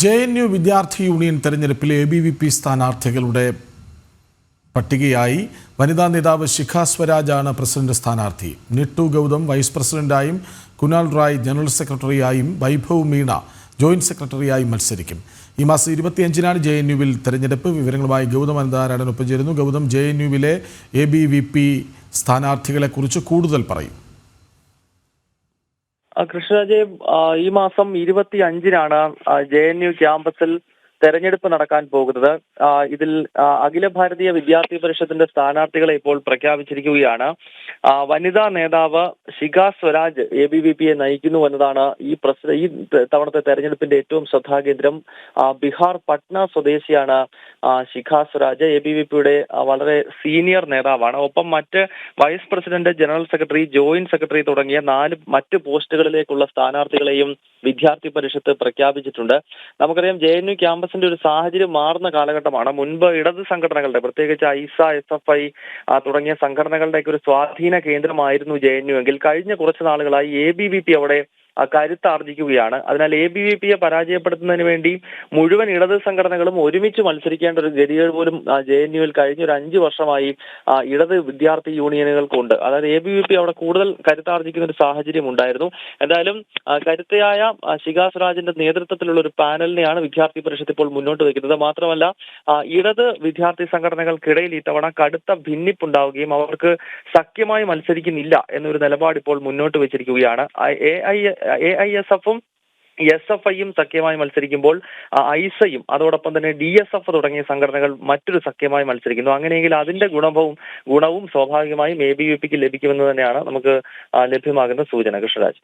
J N U വിദ്യാർത്ഥി union തെരഞ്ഞെടുപ്പിൽ A B V P സ്ഥാനാർത്ഥികളുടെ പട്ടികയായി വനിതാ നേതാവ് ശിഖ സ്വരാജാണ് പ്രസിഡന്റ് സ്ഥാനാർത്ഥി. നിട്ടു ഗൗതം വൈസ് പ്രസിഡന്റായും കുനാൽ റായ് ജനറൽ സെക്രട്ടറിയായും വൈഭവ് മീണ ജോയിന്റ് സെക്രട്ടറിയായും മത്സരിക്കും. ഈ മാസം ഇരുപത്തിയഞ്ചിനാണ് ജെ എൻ യുവിൽ തെരഞ്ഞെടുപ്പ്. വിവരങ്ങളുമായി ഗൗതം അനന്താരാടൻ ഒപ്പം ചേരുന്നു. ഗൗതം ജെ എൻ യുവിലെ എ ബി വി പി സ്ഥാനാർത്ഥികളെക്കുറിച്ച് കൂടുതൽ പറയും. കൃഷ്ണരാജെ ഈ മാസം ഇരുപത്തി അഞ്ചിനാണ് ജെ എൻ യു ക്യാമ്പസിൽ തെരഞ്ഞെടുപ്പ് നടക്കാൻ പോകുന്നത്. ഇതിൽ അഖില ഭാരതീയ വിദ്യാർത്ഥി പരിഷത്തിന്റെ സ്ഥാനാർത്ഥികളെ ഇപ്പോൾ പ്രഖ്യാപിച്ചിരിക്കുകയാണ്. വനിതാ നേതാവ് Shikha Swaraj A B V പിയെ നയിക്കുന്നു എന്നതാണ് ഈ പ്രസ് ഈ തവണത്തെ തെരഞ്ഞെടുപ്പിന്റെ ഏറ്റവും ശ്രദ്ധാകേന്ദ്രം. ബിഹാർ പട്ന സ്വദേശിയാണ് Shikha Swaraj. A B V പിയുടെ വളരെ സീനിയർ നേതാവാണ്. ഒപ്പം മറ്റ് vice president general secretary joint secretary തുടങ്ങിയ നാല് മറ്റ് പോസ്റ്റുകളിലേക്കുള്ള സ്ഥാനാർത്ഥികളെയും വിദ്യാർത്ഥി പരിഷത്ത് പ്രഖ്യാപിച്ചിട്ടുണ്ട്. നമുക്കറിയാം ജെ എൻ യു ക്യാമ്പസിന്റെ ഒരു സാഹചര്യം മാറുന്ന കാലഘട്ടമാണ്. മുൻപ് ഇടത് സംഘടനകളുടെ പ്രത്യേകിച്ച് ഐസ എസ് എഫ് ഐ തുടങ്ങിയ സംഘടനകളുടെയൊക്കെ ഒരു സ്വാധീന കേന്ദ്രമായിരുന്നു ജെ എൻ യു എങ്കിൽ. കഴിഞ്ഞ കുറച്ച് നാളുകളായി എ ബി വി പി അവിടെ കരുത്താർജിക്കുകയാണ് അതിനാൽ എ ബി വി പിയെ പരാജയപ്പെടുത്തുന്നതിന് വേണ്ടി മുഴുവൻ ഇടത് സംഘടനകളും ഒരുമിച്ച് മത്സരിക്കേണ്ട ഒരു ഗതികൾ പോലും ജെ എൻ യുവിൽ കഴിഞ്ഞ ഒരു അഞ്ച് വർഷമായി ഇടത് വിദ്യാർത്ഥി യൂണിയനുകൾക്കുണ്ട്. അതായത് എ ബി വി പി അവിടെ കൂടുതൽ കരുത്താർജിക്കുന്ന ഒരു സാഹചര്യം ഉണ്ടായിരുന്നു. എന്തായാലും കരുത്തയായ ശിഖാ സ്വരാജിന്റെ നേതൃത്വത്തിലുള്ള ഒരു പാനലിനെയാണ് വിദ്യാർത്ഥി പരിഷത്ത് ഇപ്പോൾ മുന്നോട്ട് വയ്ക്കുന്നത് മാത്രമല്ല ഇടത് വിദ്യാർത്ഥി സംഘടനകൾക്കിടയിൽ ഇത്തവണ കടുത്ത ഭിന്നിപ്പുണ്ടാവുകയും അവർക്ക് സഖ്യമായി മത്സരിക്കുന്നില്ല എന്നൊരു നിലപാട് ഇപ്പോൾ മുന്നോട്ട് വെച്ചിരിക്കുകയാണ്. A I A I S എഫും എസ് എഫ് ഐയും സഖ്യമായി മത്സരിക്കുമ്പോൾ ഐസയും അതോടൊപ്പം തന്നെ ഡി എസ് എഫ് തുടങ്ങിയ സംഘടനകൾ മറ്റൊരു സഖ്യമായി മത്സരിക്കുന്നു. അങ്ങനെയെങ്കിൽ അതിന്റെ ഗുണവും ഗുണവും സ്വാഭാവികമായും എ ബി വി പിക്ക് ലഭിക്കുമെന്ന് തന്നെയാണ് നമുക്ക് ലഭ്യമാകുന്ന സൂചന കൃഷ്ണരാജ്.